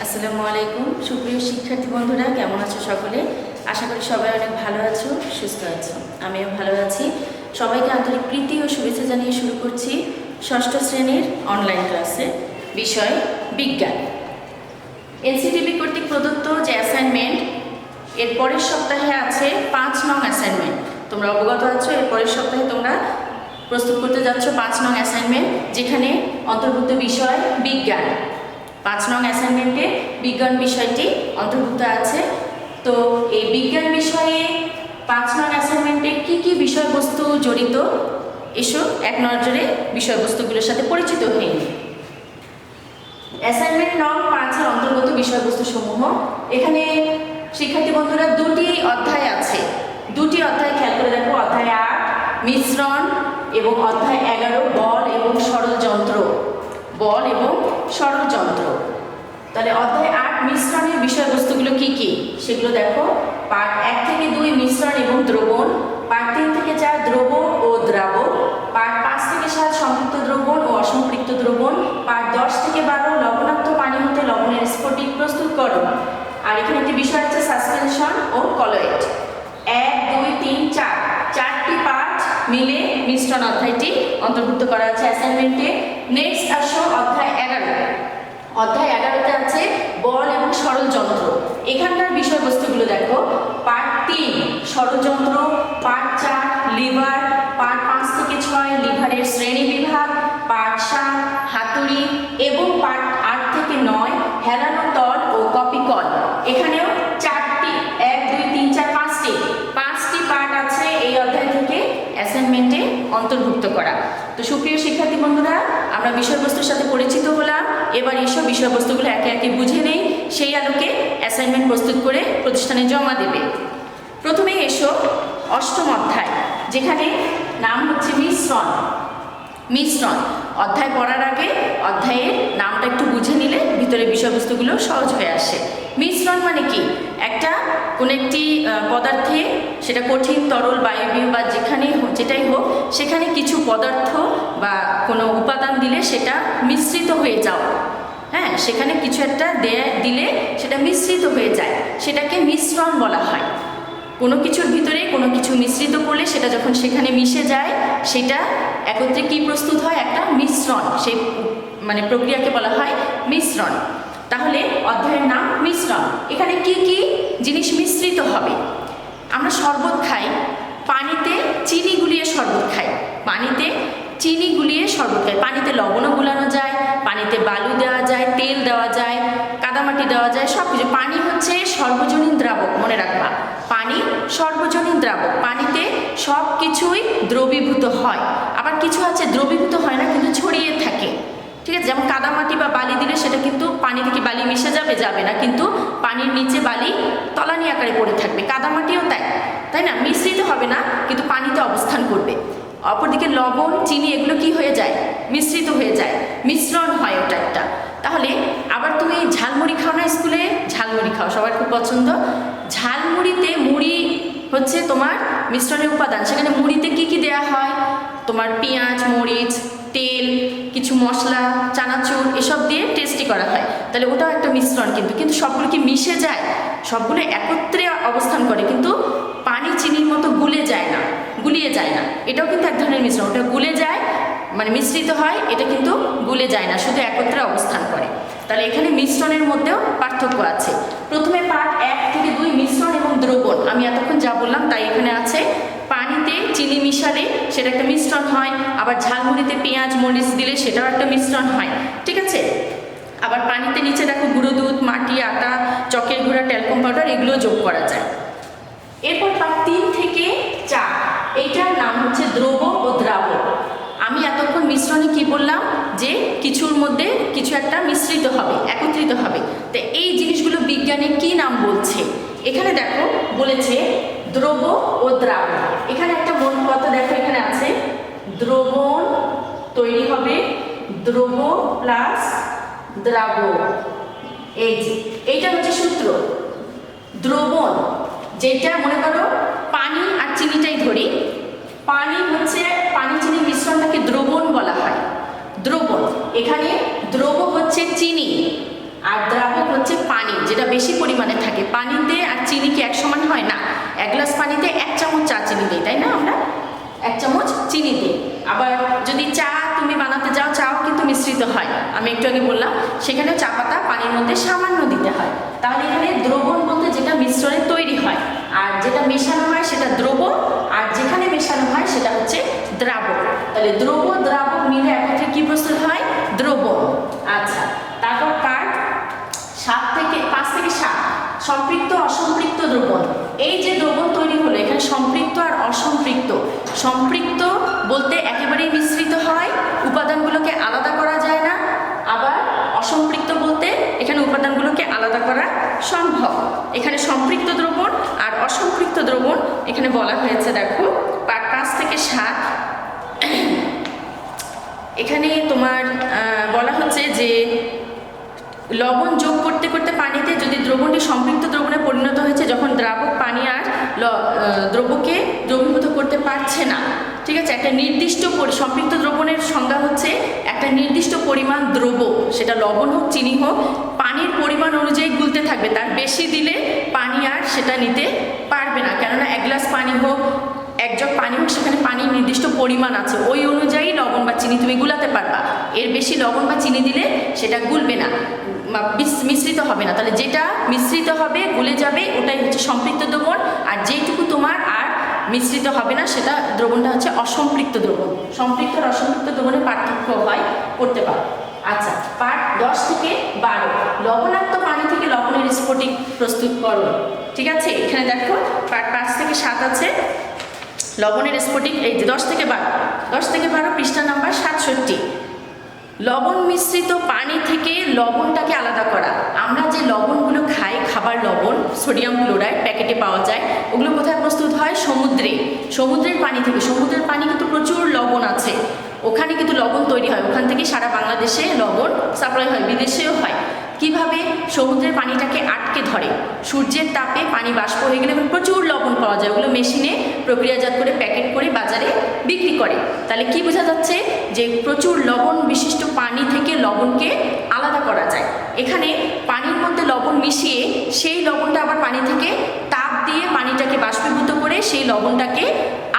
আসসালামু আলাইকুম। সুপ্রিয় শিক্ষার্থী বন্ধুরা, কেমন আছো সকলে? আশা করি সবাই অনেক ভালো আছো, সুস্থ আছো। আমিও ভালো আছি। সবাইকে আন্তরিক প্রীতি ও শুভেচ্ছা জানিয়ে শুরু করছি ষষ্ঠ শ্রেণির অনলাইন ক্লাসে বিষয় বিজ্ঞান। এনসিটিভি কর্তৃক প্রদত্ত যে অ্যাসাইনমেন্ট এর পরের সপ্তাহে আছে পাঁচ নং অ্যাসাইনমেন্ট তোমরা অবগত আছো, এর পরের সপ্তাহে তোমরা প্রস্তুত করতে যাচ্ছ পাঁচ নং অ্যাসাইনমেন্ট যেখানে অন্তর্ভুক্ত বিষয় বিজ্ঞান। পাঁচ নং অ্যাসাইনমেন্টে বিজ্ঞান বিষয়টি অন্তর্ভুক্ত আছে। তো এই বিজ্ঞান বিষয়ে পাঁচ নং অ্যাসাইনমেন্টে কি কি বিষয়বস্তু জড়িত? এসো, এক নজরে বিষয়বস্তুগুলোর সাথে পরিচিত হয়ে অ্যাসাইনমেন্ট নং পাঁচের অন্তর্গত বিষয়বস্তু সমূহ এখানে শিক্ষার্থী বন্ধুরা দুটি অধ্যায় আছে। দুটি অধ্যায় খেয়াল করে দেখো, অধ্যায় আট, মিশ্রণ এবং অধ্যায় এগারো, বল এবং ষড়যন্ত্র বল এবং ষড়যন্ত্র। তাহলে অধ্যায় আট মিশ্রণের বিষয়বস্তুগুলো কি কি? সেগুলো দেখো। পার্ট এক থেকে দুই মিশ্রণ এবং দ্রবণ। পাঠ তিন থেকে চার দ্রবণ ও দ্রাবণ। পাঠ পাঁচ থেকে সাত সম্পৃক্ত দ্রবণ ও অসম্পৃক্ত দ্রবণ। পার্ট দশ থেকে বারো লবণাক্ত পানি হতে লবণের স্ফটিক প্রস্তুত করো। আর এখানে একটি বিষয় আছে সাসপেনশন ও কলয়েড। এক, দুই, তিন, চার। চারটি পাঠ মিলে মিশ্রণ অধ্যায়টি অন্তর্ভুক্ত করা আছে অ্যাসাইনমেন্টে। নেক্সট আসো অধ্যায় এগারো অধ্যায় এগারোতে আছে বল এবং ষড়যন্ত্র এখানকার বিষয়বস্তুগুলো দেখো পার্ট তিন, ষড়যন্ত্র পার্ট চার, লিভার পার্ট পাঁচ থেকে ছয়, লিভারের শ্রেণি বিভাগ পার্ট সাত, হাতুড়ি এবং পার্ট আট থেকে নয়, হেলানো তল ও কপি কল। এখানেও চারটি, এক, দুই, তিন, চার, পাঁচটি। পাঁচটি পার্ট আছে এই অধ্যায় থেকে অ্যাসাইনমেন্টে অন্তর্ভুক্ত করা। তো সুপ্রিয় শিক্ষার্থী বন্ধুরা আমরা বিষয়বস্তুর সাথে পরিচিত হলাম, এবার এসব বিষয়বস্তুগুলো একে একে বুঝে নেই, সেই আলোকে অ্যাসাইনমেন্ট প্রস্তুত করে প্রতিষ্ঠানে জমা দেবে। প্রথমে এসো অষ্টম অধ্যায়, যেখানে নাম হচ্ছে মিশ্রণ। মিশ্রণ, অধ্যায় পড়ার আগে অধ্যায়ের নামটা একটু বুঝে নিলে ভিতরে বিষয়বস্তুগুলো সহজ হয়ে আসে। মিশ্রণ মানে কি? একটা, কোনো একটি পদার্থে সেটা কঠিন, তরল, বায়বীয় বা যেখানেই হোক, যেটাই হোক, সেখানে কিছু পদার্থ বা কোনো উপাদান দিলে সেটা মিশ্রিত হয়ে যাওয়া। হ্যাঁ সেখানে কিছু একটা দেয়, দিলে সেটা মিশ্রিত হয়ে যায়। সেটাকে মিশ্রণ বলা হয়। কোনো কিছুর ভিতরে কোনো কিছু মিশ্রিত করলে সেটা যখন সেখানে মিশে যায়, সেটা একত্রে কি প্রস্তুত হয়? একটা মিশ্রণ। সেই মানে প্রক্রিয়াকে বলা হয় মিশ্রণ। তাহলে অধ্যায়ের নাম মিশ্রণ। এখানে কি কি জিনিস মিশ্রিত হবে? আমরা শরবত খাই, পানিতে চিনি গুলিয়ে শরবত খাই। পানিতে চিনি গুলিয়ে শরবত খাই। পানিতে লবণও গুলানো যায়, পানিতে বালু দেওয়া যায়, তেল দেওয়া যায়, কাদামাটি দেওয়া যায় সব কিছু পানি হচ্ছে সর্বজনীন দ্রাবক, মনে রাখবা। পানি সর্বজনীন দ্রাবক। পানিতে সব কিছুই দ্রবীভূত হয়। আবার কিছু আছে দ্রবীভূত হয় না, কিন্তু ছড়িয়ে থাকে। ঠিক আছে? যেমন কাদামাটি বা বালি দিলে সেটা কিন্তু পানি থেকে বালি মিশে যাবে যাবে না। কিন্তু পানির নিচে বালি তলানি আকারে পড়ে থাকবে। কাদামাটিও তাই তাই না? মিশ্রিত হবে না, কিন্তু পানিতে অবস্থান করবে। অপরদিকে লবণ, চিনি, এগুলো কি হয়ে যায়? মিশ্রিত হয়ে যায়। মিশ্রণ হয় ওটা একটা। তাহলে আবার তুমি ঝালমুড়ি খাও না স্কুলে? ঝালমুড়ি খাও, সবার খুব পছন্দ। ঝালমুড়িতে মুড়ি হচ্ছে তোমার মিশ্রণের উপাদান। সেখানে মুড়িতে কি কি দেয়া হয়? তোমার পেঁয়াজ, মরিচ তেল, কিছু মশলা, চানাচুর এসব দিয়ে টেস্টি করা হয়। তাহলে ওটাও একটা মিশ্রণ কিন্তু কিন্তু সবগুলো কি মিশে যায়? সবগুলো একত্রে অবস্থান করে, কিন্তু পানি চিনির মতো গুলে যায় না, গুলিয়ে যায় না। এটাও কিন্তু এক ধরনের মিশ্রণ। ওটা গুলে যায় মানে মিশ্রিত হয়, এটা কিন্তু গুলে যায় না, শুধু একত্রে অবস্থান করে। তাহলে এখানে মিশ্রণের মধ্যেও পার্থক্য আছে। প্রথমে পার্ট এক থেকে দুই মিশ্রণ এবং দ্রবণ। আমি এতক্ষণ যা বললাম তাই এখানে আছে। পানিতে, চিনি মিশালে সেটা একটা মিশ্রণ হয়, আবার ঝালমুড়িতে পেঁয়াজ, মরিচ দিলে সেটাও একটা মিশ্রণ হয়, ঠিক আছে? আবার পানিতে নিচে দেখো গুঁড়ো দুধ, মাটি, আটা, চকের গুঁড়া, ট্যালকম পাউডার, এগুলো যোগ করা যায়। এরপর পার্ট তিন থেকে চার, এইটার নাম হচ্ছে দ্রব ও দ্রাবক আমি এতক্ষণ মিশ্রণে কি বললাম? যে কিছুর মধ্যে কিছু একটা মিশ্রিত হবে, একত্রিত হবে। তো এই জিনিসগুলো বিজ্ঞানে কি নাম বলছে? এখানে দেখো বলেছে দ্রব ও দ্রাবক এখানে একটা মন কথা দেখো, এখানে আছে। দ্রবণ তৈরি হবে দ্রব প্লাস দ্রাবক এই যে, এইটা হচ্ছে সূত্র। দ্রবণ, যেটা মনে করো পানি আর চিনিটাই ধরি। পানি হচ্ছে, পানি চিনি মিশ্রণটাকে দ্রবণ বলা হয়। দ্রবণ, এখানে দ্রব হচ্ছে চিনি আর দ্রাবক হচ্ছে পানি, যেটা বেশি পরিমাণে থাকে। পানিতে আর চিনি কি এক সমান হয় না। এক গ্লাস পানিতে এক চামচ চা চিনি দিই, তাই না আমরা? এক চামচ চিনি দিই। আবার যদি চা তুমি বানাতে যাও, চাও কিন্তু মিশ্রিত হয়। আমি একটু আগে বললাম, সেখানেও চা পাতা পানির মধ্যে সামান্য দিতে হয়। তাহলে এখানে দ্রবণ বলতে যেটা মিশ্রণে তৈরি হয়, আর যেটা মেশানো হয় সেটা দ্রবণ, আর যেখানে মেশানো হয় সেটা হচ্ছে দ্রাবক তাহলে দ্রব দ্রাবক মিলে একত্রে কি প্রস্তুত হয়? দ্রবণ। আচ্ছা তারপর পার্ট সাত থেকে, পাঁচ থেকে সাত, সম্পৃক্ত, অসম্পৃক্ত দ্রবণ। এই যে দ্রবণ তৈরি হলো, এখানে সম্পৃক্ত আর অসম্পৃক্ত। সম্পৃক্ত বলতে একেবারেই মিশ্রিত হয়, উপাদানগুলোকে আলাদা করা যায় না। আবার অসম্পৃক্ত বলতে এখানে উপাদানগুলোকে আলাদা করা সম্ভব। এখানে সম্পৃক্ত দ্রবণ আর অসম্পৃক্ত দ্রবণ এখানে বলা হয়েছে, দেখো, পাঁচ থেকে সাত। এখানে তোমার বলা হচ্ছে যে লবণ যোগ করতে করতে পানিতে যদি দ্রবণটি সম্পৃক্ত দ্রবণে পরিণত হয়েছে, যখন দ্রাবক পানি আর দ্রব্যকে দ্রবীভূত করতে পারছে না। ঠিক আছে? একটা নির্দিষ্ট সম্পৃক্ত দ্রবণের সংজ্ঞা হচ্ছে একটা নির্দিষ্ট পরিমাণ দ্রব্য সেটা লবণ হোক, চিনি হোক, পানির পরিমাণ অনুযায়ী গুলতে থাকবে। তার বেশি দিলে পানি আর সেটা নিতে পারবে না। কেননা এক গ্লাস পানি হোক, এক জগ পানি হোক, সেখানে পানির নির্দিষ্ট পরিমাণ আছে। ওই অনুযায়ী লবণ বা চিনি তুমি গুলাতে পারবা। এর বেশি লবণ বা চিনি দিলে সেটা গুলবে না মিশ্রিত হবে না। তাহলে যেটা মিশ্রিত হবে, গুলে যাবে, ওটাই হচ্ছে সম্পৃক্ত দ্রবণ। আর যেটুকু তোমার আর মিশ্রিত হবে না, সেটা দ্রবণটা হচ্ছে অসম্পৃক্ত দ্রবণ। সম্পৃক্ত আর অসম্পৃক্ত দ্রবণের পার্থক্য হয়, করতে পারো। আচ্ছা পার্ট দশ থেকে বারো। লবণাক্ত পানি থেকে লবণের স্ফটিক প্রস্তুত করো। ঠিক আছে? এখানে দেখো পার্ট পাঁচ থেকে সাত আছে। লবণের স্ফটিক, এই যে দশ থেকে বারো। দশ থেকে বারো, পৃষ্ঠা নাম্বার সাতষট্টি। লবণ মিশ্রিত পানি থেকে লবণটাকে আলাদা করা। আমরা যে লবণগুলো খাই, খাবার লবণ, সোডিয়াম ক্লোরাইড প্যাকেটে পাওয়া যায়, ওগুলো কোথায় প্রস্তুত হয়? সমুদ্রে। সমুদ্রের পানি থেকে। সমুদ্রের পানি কিন্তু প্রচুর লবণ আছে। ওখানে কিন্তু লবণ তৈরি হয়। ওখান থেকে সারা বাংলাদেশে লবণ সাপ্লাই হয়, বিদেশেও হয়। কীভাবে? সমুদ্রের পানিটাকে আটকে ধরে। সূর্যের তাপে পানি বাষ্প হয়ে গেলে প্রচুর লবণ পাওয়া যায়। ওগুলো মেশিনে প্রক্রিয়াজাত করে, প্যাকেট করে বাজারে বিক্রি করে। তাহলে কি বোঝা যাচ্ছে যে প্রচুর লবণ বিশিষ্ট পানি থেকে লবণকে আলাদা করা যায়। এখানে পানির মধ্যে লবণ মিশিয়ে সেই লবণটা আবার পানি থেকে তাপ দিয়ে পানিটাকে বাষ্পীভূত করে সেই লবণটাকে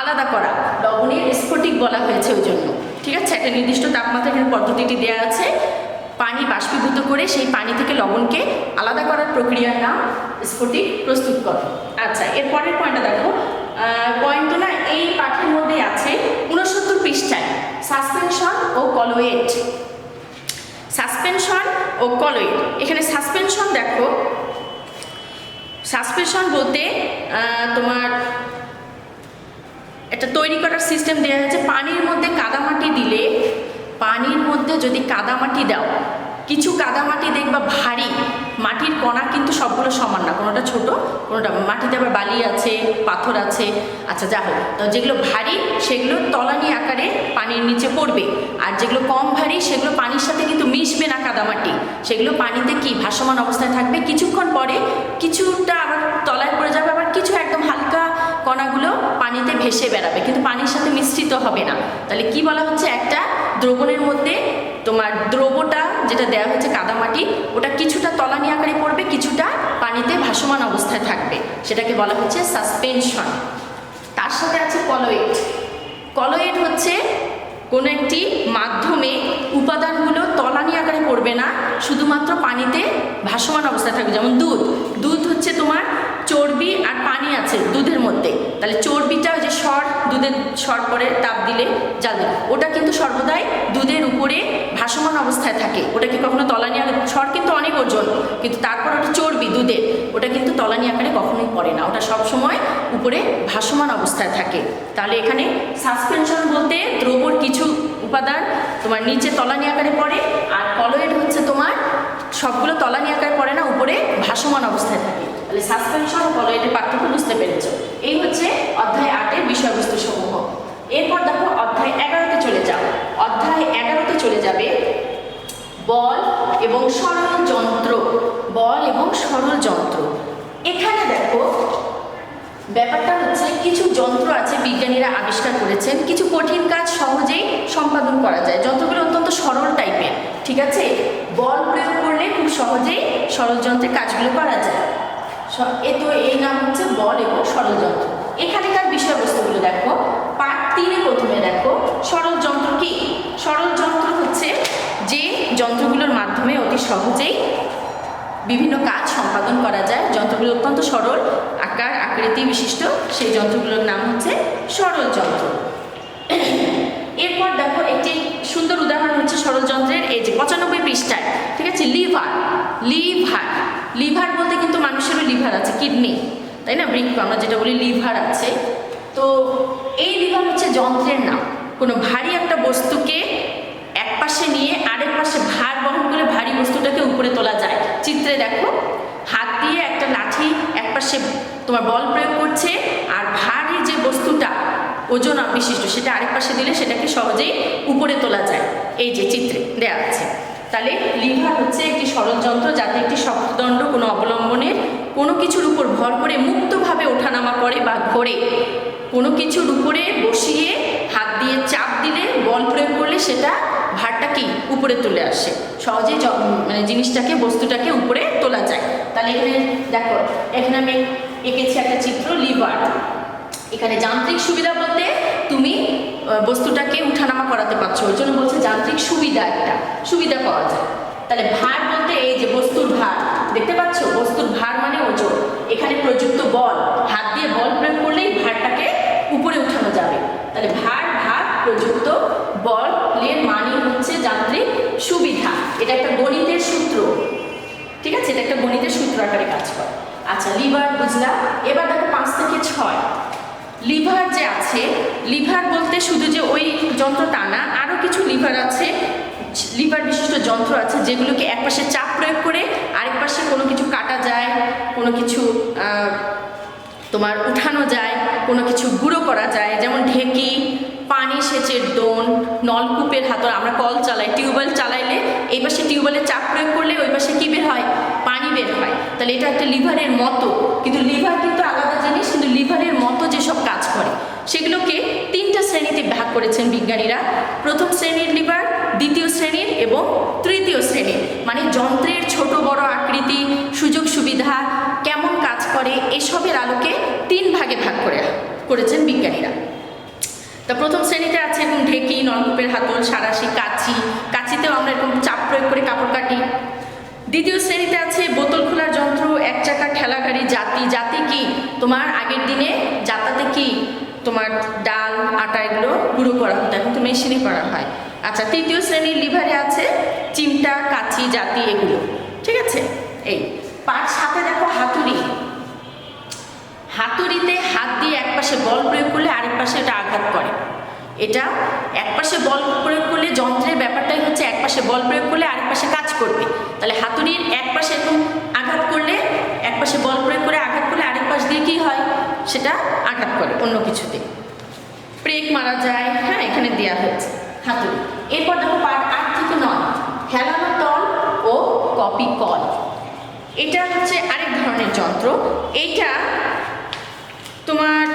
আলাদা করা। লবণের স্ফটিক বলা হয়েছে ওই জন্য। ঠিক আছে? একটা নির্দিষ্ট তাপমাত্রা এখানে পদ্ধতিটি দেওয়া আছে। পানি বাষ্পীভূত করে সেই পানি থেকে লবণকে আলাদা করার প্রক্রিয়ার নাম স্ফটিক প্রস্তুত করা আচ্ছা এর পরের পয়েন্টটা দেখো। পয়েন্ট তো না এই পাঠের মধ্যে আছে উনসত্তর পৃষ্ঠায় সাসপেনশন ও কলোয়েট সাসপেনশন ও কলোয়েট এখানে সাসপেনশন দেখো। সাসপেনশন বলতে তোমার একটা তৈরি করার সিস্টেম দেওয়া হয়েছে। পানির মধ্যে কাদামাটি দিলে, পানির মধ্যে যদি কাদামাটি দাও কিছু কাদামাটি দেখবা ভারী, মাটির কণা কিন্তু সবগুলো সমান না, কোনোটা ছোট, কোনোটা মাটিতে আবার বালি আছে, পাথর আছে আচ্ছা যা হোক। তো যেগুলো ভারী, সেগুলো তলানি আকারে পানির নিচে পড়বে। আর যেগুলো কম ভারী, সেগুলো পানির সাথে কিন্তু মিশবে না কাদামাটি। সেগুলো পানিতে কি ভাসমান অবস্থায় থাকবে, কিছুক্ষণ পরে কিছুটা আবার তলায় পড়ে যাবে, আবার কিছু একদম হালকা কণাগুলো পানিতে ভেসে বেড়াবে। কিন্তু পানির সাথে মিশ্রিত হবে না। তাহলে কি বলা হচ্ছে? একটা দ্রবণের মধ্যে তোমার দ্রবটা যেটা দেওয়া হচ্ছে কাদামাটি ওটা কিছুটা তলানি আকারে পড়বে, কিছুটা পানিতে ভাসমান অবস্থায় থাকবে। সেটাকে বলা হচ্ছে সাসপেনশন তার সাথে আছে কলোয়েট কলোয়েট হচ্ছে কোনো একটি মাধ্যমে উপাদানগুলো তলানি আকারে পড়বে না, শুধুমাত্র পানিতে ভাসমান অবস্থায় থাকবে। যেমন দুধ। দুধ হচ্ছে তোমার চর্বি আর পানি আছে দুধের মধ্যে। তাহলে চর্বিটা যে সর, দুধের সর পরে তাপ দিলে জাল ওটা কিন্তু সর্বদাই দুধের উপরে ভাসমান অবস্থায় থাকে। ওটা কি কখনো তলানি আকারে, সর কিন্তু অনেক ওজন, কিন্তু তারপর ওটা চর্বি, দুধের। ওটা কিন্তু তলানি আকারে কখনোই পড়ে না। ওটা সব সময় উপরে ভাসমান অবস্থায় থাকে। তাহলে এখানে সাসপেনশন বলতে দ্রবর কিছু উপাদান তোমার নিচে তলানি আকারে পড়ে আর কলোয়েড হচ্ছে তোমার সবগুলো তলানি আকারে পড়ে না, উপরে ভাসমান অবস্থায় থাকে। তাহলে সাসপেনশন ও কলোয়েডের পার্থক্য বুঝতে পেরেছ। এই হচ্ছে অধ্যায় আটের বিষয়বস্তু সমূহ। এরপর দেখো অধ্যায় এগারোতে চলে যাও। অধ্যায় এগারোতে চলে যাবে বল এবং সরল যন্ত্র। বল এবং সরল যন্ত্র। এখানে দেখো ব্যাপারটা হচ্ছে, কিছু যন্ত্র আছে বিজ্ঞানীরা আবিষ্কার করেছেন। কিছু কঠিন কাজ সহজেই সম্পাদন করা যায়। যন্ত্রগুলো অত্যন্ত সরল টাইপের, ঠিক আছে? বল প্রয়োগ করলে খুব সহজেই সরল যন্ত্রে কাজগুলো করা যায়। এ তো এই নাম হচ্ছে বল এবং সরল যন্ত্র এখানকার বিষয়বস্তুগুলো দেখো। পার্ট তিনে প্রথমে দেখো সরল যন্ত্র কি? সরল যন্ত্র হচ্ছে যে যন্ত্রগুলোর মাধ্যমে অতি সহজেই বিভিন্ন কাজ সম্পাদন করা যায়। যন্ত্রগুলো অত্যন্ত সরল আকার আকৃতি বিশিষ্ট, সেই যন্ত্রগুলোর নাম হচ্ছে সরল যন্ত্র। এরপর দেখো একটি সুন্দর উদাহরণ হচ্ছে সরল যন্ত্রের এই যে পঁচানব্বই পৃষ্ঠায়, ঠিক আছে? Liver liver. লিভার বলতে কিন্তু মানুষেরও লিভার আছে, কিডনি, তাই না? বৃক্ক আমরা যেটা বলি লিভার আছে। তো এই লিভার হচ্ছে যন্ত্রের নাম। কোনো ভারী একটা বস্তুকে এক পাশে নিয়ে আরেক পাশে ভার বহন করে ভারী বস্তুটাকে উপরে তোলা যায়। চিত্রে দেখো, হাত দিয়ে একটা এক তোমার বল প্রয়োগ করছে, আর ভারী যে বস্তুটা ওজন বিশিষ্ট, সেটা আরেক পাশে দিলে সেটাকে সহজেই উপরে তোলা যায়। এই যে চিত্রে দেয়া আছে। তাহলে লিভার হচ্ছে একটি যন্ত্র যাতে একটি শক্তদণ্ড কোনো অবলম্বনের কোনো কিছুর উপর ভর করে মুক্তভাবে ওঠানামা করে বা ঘোরে। কোনো কিছুর উপরে বসিয়ে হাত দিয়ে চাপ দিলে, বল প্রয়োগ করলে সেটা ভারটা কি উপরে তুলে আসে? সহজেই মানে জিনিসটাকে, বস্তুটাকে উপরে তোলা যায়। তাহলে এখানে দেখো, এখানে আমি এঁকেছি একটা চিত্র, লিভার। এখানে যান্ত্রিক সুবিধা বলতে তুমি বস্তুটাকে উঠানামা করাতে পারছ। ওই জন্য বলছে যান্ত্রিক সুবিধা একটা। সুবিধা পাওয়া যায়। তাহলে ভার বলতে এই যে বস্তুর ভার, দেখতে পাচ্ছ? বস্তুর ভার মানে ওজন। এখানে প্রযুক্ত বল। হাত দিয়ে বল প্রয়োগ করলেই ভারটাকে উপরে উঠানো যাবে। তাহলে ভার ভার প্রযুক্ত বলের মানে হচ্ছে যান্ত্রিক সুবিধা। এটা একটা গণিতের সূত্র। ঠিক আছে? এটা একটা গণিতের সূত্র আকারে কাজ করে। আচ্ছা লিভার বুঝলাম। এবার দেখো পাঁচ থেকে ছয়। লিভার যে আছে, লিভার বলতে শুধু যে ওই যন্ত্রটা না আরও কিছু লিভার আছে, লিভার বিশিষ্ট যন্ত্র আছে, যেগুলোকে এক পাশে চাপ প্রয়োগ করে আরেক পাশে কোনো কিছু কাটা যায়, কোনো কিছু তোমার উঠানো যায় কোনো কিছু গুঁড়ো করা যায়, যেমন ঢেকি, পানি সেচের দোন, নলকূপের হাতর আমরা কল চালাই, টিউবওয়েল চালাইলে এই পাশে টিউবওয়েলে চাপ প্রয়োগ করলে ওই পাশে কী বের হয়? পানি বের হয়। তাহলে এটা একটা লিভারের মতো, কিন্তু লিভার কিন্তু আলাদা জিনিস, কিন্তু লিভারের মতো যেসব কাজ করে, সেগুলোকে তিনটা শ্রেণীতে ভাগ করেছেন বিজ্ঞানীরা। প্রথম শ্রেণির লিভার, দ্বিতীয় শ্রেণির এবং তৃতীয় শ্রেণির। মানে যন্ত্রের ছোট বড় আকৃতি, সুযোগ সুবিধা কেমন কাজ করে এসবের আলোকে তিন ভাগে ভাগ করে করেছেন বিজ্ঞানীরা। তা প্রথম শ্রেণীতে আছে এরকম ঢেকি, নলকূপের হাতল, সারাশি, কাচি। কাচিতেও আমরা এরকম চাপ প্রয়োগ করে কাপড় কাটি। দ্বিতীয় শ্রেণীতে আছে বোতল খোলার যন্ত্র, এক চাকা ঠেলা গাড়ি জাতি। জাতি কি? তোমার আগের দিনে যাতাতে কি? তোমার ডাল, আটা এগুলো গুঁড়ো করা হতো, এখন তো মেশিনে করা হয়। আচ্ছা তৃতীয় শ্রেণির লিভারে আছে চিমটা, কাচি, জাতি এগুলো। ঠিক আছে? এই পাঁচ সাথে দেখো হাতুড়ি। হাতুড়িতে হাত দিয়ে এক পাশে বল প্রয়োগ করলে আরেক পাশে এটা আঘাত করে। এটা এক পাশে বল প্রয়োগ করলে যন্ত্রের ব্যাপারটাই হচ্ছে এক পাশে বল প্রয়োগ করলে আরেক পাশে কাজ করবে। তাহলে হাতুড়ির এক পাশে এরকম আঘাত করলে, এক পাশে বল প্রয়োগ করে আঘাত করলে আরেক পাশ দিয়ে কী হয়? সেটা আঘাত করে অন্য কিছুতে। ব্রেক মারা যায় হ্যাঁ এখানে দেওয়া হয়েছে হাতুড়ি। এরপর দেখো পার্ট আট থেকে নয়, হেলানো তল ও কপি কল। এটা হচ্ছে আরেক ধরনের যন্ত্র। এইটা তোমার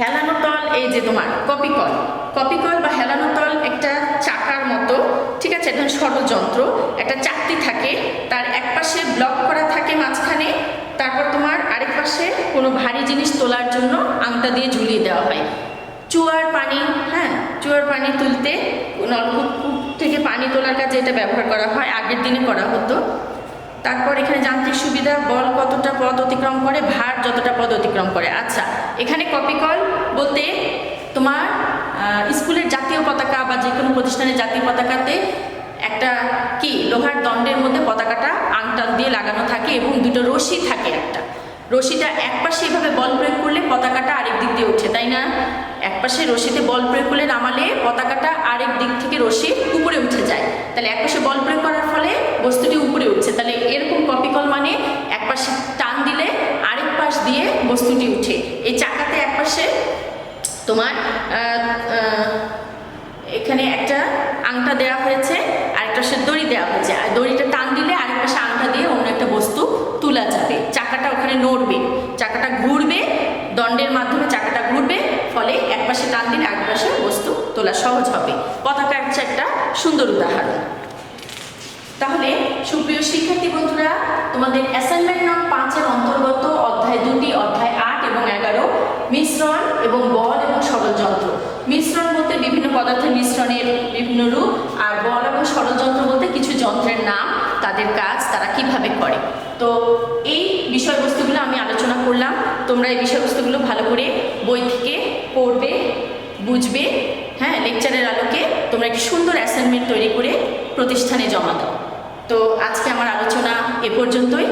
হেলানো তল, এই যে তোমার কপি কল কপি কল বা হেলানো তল একটা চাকার মতো, ঠিক আছে? একদম সরল যন্ত্র একটা চাকতি থাকে, তার এক পাশে ব্লক করা থাকে মাঝখানে, তারপর তোমার আরেক পাশে কোনো ভারী জিনিস তোলার জন্য আংটা দিয়ে ঝুলিয়ে দেওয়া হয়। চুয়ার পানি হ্যাঁ? চুয়ার পানি তুলতে, নলকূপ থেকে পানি তোলার কাজে এটা ব্যবহার করা হয়। আগের দিনে করা হতো। তারপর এখানে যান্ত্রিক সুবিধা, বল কতটা পদ অতিক্রম করে, ভার যতটা পদ অতিক্রম করে। আচ্ছা এখানে কপি কল বলতে তোমার স্কুলের জাতীয় পতাকা বা যে কোনো প্রতিষ্ঠানের জাতীয় পতাকাতে একটা কি, লোহার দণ্ডের মধ্যে পতাকাটা আংটান দিয়ে লাগানো থাকে এবং দুটো রশি থাকে একটা। রশিটা এক পাশে এভাবে বল প্রয়োগ করলে পতাকাটা আরেক দিক দিয়ে ওঠে তাই না? এক পাশে রশিতে বল প্রয়োগ করলে নামালে পতাকাটা আরেক দিক থেকে রশি উপরে উঠে যায়। তাহলে এক পাশে বল প্রয়োগ করার ফলে বস্তুটি উপরে উঠছে। তাহলে এরকম কপিকল মানে এক পাশে টান দিলে আরেক পাশ দিয়ে বস্তুটি উঠে। এই চাকাতে এক পাশে তোমার এখানে একটা আংটা দেওয়া হয়েছে আর একটা সে দড়ি দেওয়া হয়েছে। আর দড়িটা টান দিলে আরেক পাশে আংটা দিয়ে অন্য একটা বস্তু তোলা যাবে চাকাটা ওখানে নড়বে। চাকাটা ঘুরবে, দণ্ডের মাধ্যমে চাকাটা ঘুরবে, ফলে এক পাশে টান দিলে এক পাশে বস্তু তোলা সহজ হবে। পতাকা হচ্ছে একটা সুন্দর উদাহরণ। তাহলে সুপ্রিয় শিক্ষার্থী বন্ধুরা, তোমাদের অ্যাসাইনমেন্ট নং পাঁচের অন্তর্গত অধ্যায় দুটি, অধ্যায় আট এবং এগারো মিশ্রণ এবং বল এবং সরল যন্ত্র মিশ্রণ বলতে বিভিন্ন পদার্থের মিশ্রণের বিভিন্ন রূপ, আর বল এবং সরল যন্ত্র বলতে কিছু যন্ত্রের নাম। তাদের কাজ তারা কীভাবে করে। তো এই বিষয়বস্তুগুলো আমি আলোচনা করলাম। তোমরা এই বিষয়বস্তুগুলো ভালো করে বই থেকে পড়বে, বুঝবে হ্যাঁ লেকচারের আলোকে তোমরা একটি সুন্দর অ্যাসাইনমেন্ট তৈরি করে প্রতিষ্ঠানে জমা দাও। তো আজকে আমার আলোচনা এ পর্যন্তই।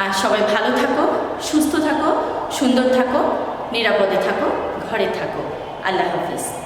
আর সবাই ভালো থাকো, সুস্থ থাকো, সুন্দর থাকো, নিরাপদে থাকো, ঘরে থাকো। আল্লাহ হাফিজ।